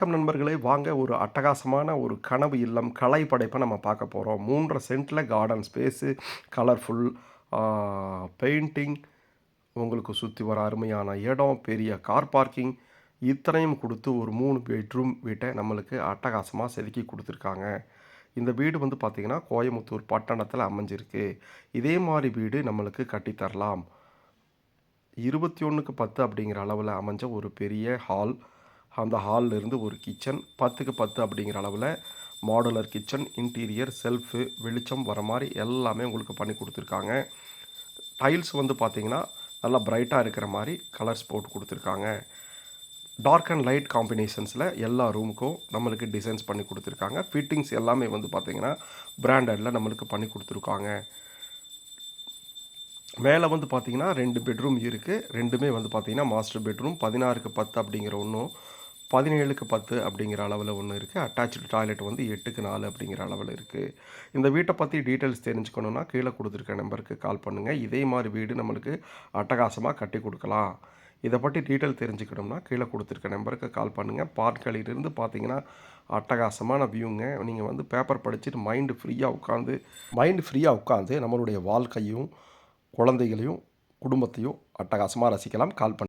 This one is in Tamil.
வணக்கம் நண்பர்களே. வாங்க ஒரு அட்டகாசமான ஒரு கனவு இல்லம் கலை படைப்பை நம்ம பார்க்க போகிறோம் மூன்றரை சென்ட்டில் கார்டன் ஸ்பேஸு கலர்ஃபுல் பெயிண்டிங் உங்களுக்கு சுற்றி வர அருமையான இடம் பெரிய கார் பார்க்கிங் இத்தனையும் கொடுத்து ஒரு மூணு பெட்ரூம் வீட்டை நம்மளுக்கு அட்டகாசமாக செதுக்கி கொடுத்துருக்காங்க. இந்த வீடு வந்து பார்த்திங்கன்னா கோயமுத்தூர் பட்டணத்தில் அமைஞ்சிருக்கு. இதே மாதிரி வீடு நம்மளுக்கு கட்டித்தரலாம் இருபத்தி ஒன்றுக்கு பத்து அப்படிங்கிற அளவில் அமைஞ்ச ஒரு பெரிய ஹால் அந்த ஹாலில் இருந்து ஒரு கிச்சன் பத்துக்கு பத்து அப்படிங்கிற அளவில் மாடுலர் கிச்சன் இன்டீரியர் செல்ஃபு வெளிச்சம் வர மாதிரி எல்லாமே உங்களுக்கு பண்ணி கொடுத்துருக்காங்க. டைல்ஸ் வந்து பார்த்திங்கன்னா நல்லா பிரைட்டாக இருக்கிற மாதிரி கலர்ஸ் போட்டு கொடுத்துருக்காங்க. டார்க் அண்ட் லைட் காம்பினேஷன்ஸில் எல்லா ரூமுக்கும் நம்மளுக்கு டிசைன்ஸ் பண்ணி கொடுத்துருக்காங்க. ஃபிட்டிங்ஸ் எல்லாமே வந்து பார்த்திங்கன்னா பிராண்டடில் நம்மளுக்கு பண்ணி கொடுத்துருக்காங்க. மேலே வந்து பார்த்தீங்கன்னா ரெண்டு பெட்ரூம் இருக்குது ரெண்டுமே வந்து பார்த்திங்கன்னா மாஸ்டர் பெட்ரூம் பதினாறுக்கு பத்து அப்படிங்கிற ஒன்றும் பதினேழுக்கு பத்து அப்படிங்கிற அளவில் ஒன்று இருக்குது அட்டாச்சு டாய்லெட் வந்து எட்டுக்கு நாலு அப்படிங்கிற அளவில் இருக்குது இந்த வீட்டை பற்றி டீட்டெயில்ஸ் தெரிஞ்சுக்கணுன்னா கீழே கொடுத்துருக்க நம்பருக்கு கால் பண்ணுங்கள் இதே மாதிரி வீடு நம்மளுக்கு அட்டகாசமாக கட்டி கொடுக்கலாம். இதை பற்றி டீட்டெயில் தெரிஞ்சுக்கணும்னா கீழே கொடுத்துருக்க நம்பருக்கு கால் பண்ணுங்கள் பார்க்கலிலிருந்து பார்த்தீங்கன்னா அட்டகாசமான வியூங்க நீங்கள் வந்து பேப்பர் படிச்சுட்டு மைண்டு ஃப்ரீயாக உட்காந்து மைண்டு ஃப்ரீயாக உட்காந்து நம்மளுடைய வாழ்க்கையும் குழந்தைகளையும் குடும்பத்தையும் அட்டகாசமாக ரசிக்கலாம். கால் பண்ணி